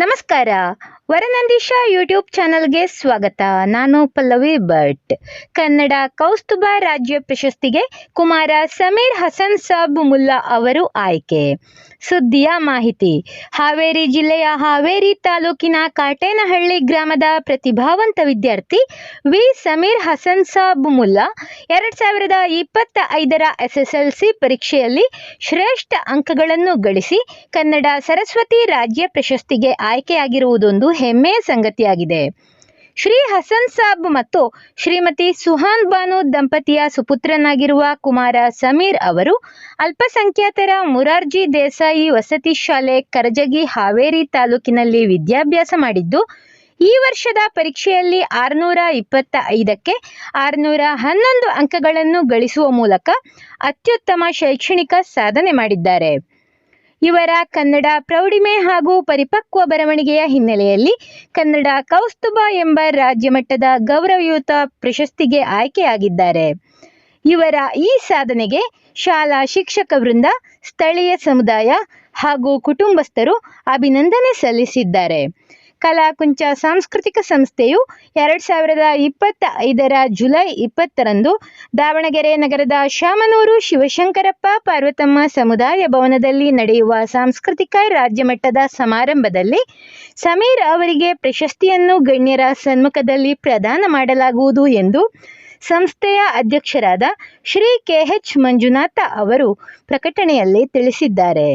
ನಮಸ್ಕಾರ. ವರನಂದೀಶ ಯೂಟ್ಯೂಬ್ ಚಾನಲ್ಗೆ ಸ್ವಾಗತ. ನಾನು ಪಲ್ಲವಿ ಭಟ್. ಕನ್ನಡ ಕೌಸ್ತುಭ ರಾಜ್ಯ ಪ್ರಶಸ್ತಿಗೆ ಕುಮಾರ ಸಮೀರ್ ಹಸನ್ ಸಾಬ್ ಮುಲ್ಲಾ ಅವರು ಆಯ್ಕೆ. ಸುದ್ದಿಯ ಮಾಹಿತಿ. ಹಾವೇರಿ ಜಿಲ್ಲೆಯ ಹಾವೇರಿ ತಾಲೂಕಿನ ಕಾಟೇನಹಳ್ಳಿ ಗ್ರಾಮದ ಪ್ರತಿಭಾವಂತ ವಿದ್ಯಾರ್ಥಿ ವಿ ಸಮೀರ್ ಹಸನ್ ಸಾಬ್ ಮುಲ್ಲಾ ಎರಡ್ ಸಾವಿರದ ಇಪ್ಪತ್ತ ಐದರ ಎಸ್ಎಸ್ಎಲ್ಸಿ ಪರೀಕ್ಷೆಯಲ್ಲಿ ಶ್ರೇಷ್ಠ ಅಂಕಗಳನ್ನು ಗಳಿಸಿ ಕನ್ನಡ ಸರಸ್ವತಿ ರಾಜ್ಯ ಪ್ರಶಸ್ತಿಗೆ ಆಯ್ಕೆಯಾಗಿರುವುದೊಂದು ಹೆಮ್ಮೆಯ ಸಂಗತಿಯಾಗಿದೆ. ಶ್ರೀ ಹಸನ್ ಸಾಬ್ ಮತ್ತು ಶ್ರೀಮತಿ ಸುಹಾನ್ ಬಾನು ದಂಪತಿಯ ಸುಪುತ್ರನಾಗಿರುವ ಕುಮಾರ ಸಮೀರ್ ಅವರು ಅಲ್ಪಸಂಖ್ಯಾತರ ಮುರಾರ್ಜಿ ದೇಸಾಯಿ ವಸತಿ ಶಾಲೆ ಕರಜಗಿ ಹಾವೇರಿ ತಾಲೂಕಿನಲ್ಲಿ ವಿದ್ಯಾಭ್ಯಾಸ ಮಾಡಿದ್ದು, ಈ ವರ್ಷದ ಪರೀಕ್ಷೆಯಲ್ಲಿ ಆರುನೂರ ಇಪ್ಪತ್ತ ಐದಕ್ಕೆ ಆರುನೂರ ಹನ್ನೊಂದು ಅಂಕಗಳನ್ನು ಗಳಿಸುವ ಮೂಲಕ ಅತ್ಯುತ್ತಮ ಶೈಕ್ಷಣಿಕ ಸಾಧನೆ ಮಾಡಿದ್ದಾರೆ. ಇವರ ಕನ್ನಡ ಪ್ರೌಢಿಮೆ ಹಾಗೂ ಪರಿಪಕ್ವ ಬರವಣಿಗೆಯ ಹಿನ್ನೆಲೆಯಲ್ಲಿ ಕನ್ನಡ ಕೌಸ್ತುಭ ಎಂಬ ರಾಜ್ಯಮಟ್ಟದ ಗೌರವಯುತ ಪ್ರಶಸ್ತಿಗೆ ಆಯ್ಕೆಯಾಗಿದ್ದಾರೆ. ಇವರ ಈ ಸಾಧನೆಗೆ ಶಾಲಾ ಶಿಕ್ಷಕ ವೃಂದ, ಸ್ಥಳೀಯ ಸಮುದಾಯ ಹಾಗೂ ಕುಟುಂಬಸ್ಥರು ಅಭಿನಂದನೆ ಸಲ್ಲಿಸಿದ್ದಾರೆ. ಕಲಾಕುಂಚ ಸಾಂಸ್ಕೃತಿಕ ಸಂಸ್ಥೆಯು ಎರಡು ಸಾವಿರದ ಇಪ್ಪತ್ತ ಐದರ ಜುಲೈ ಇಪ್ಪತ್ತರಂದು ದಾವಣಗೆರೆ ನಗರದ ಶಾಮನೂರು ಶಿವಶಂಕರಪ್ಪ ಪಾರ್ವತಮ್ಮ ಸಮುದಾಯ ಭವನದಲ್ಲಿ ನಡೆಯುವ ಸಾಂಸ್ಕೃತಿಕ ರಾಜ್ಯಮಟ್ಟದ ಸಮಾರಂಭದಲ್ಲಿ ಸಮೀರ್ ಅವರಿಗೆ ಪ್ರಶಸ್ತಿಯನ್ನು ಗಣ್ಯರ ಸನ್ಮುಖದಲ್ಲಿ ಪ್ರದಾನ ಮಾಡಲಾಗುವುದು ಎಂದು ಸಂಸ್ಥೆಯ ಅಧ್ಯಕ್ಷರಾದ ಶ್ರೀ ಕೆಎಚ್ ಮಂಜುನಾಥ ಅವರು ಪ್ರಕಟಣೆಯಲ್ಲಿ ತಿಳಿಸಿದ್ದಾರೆ.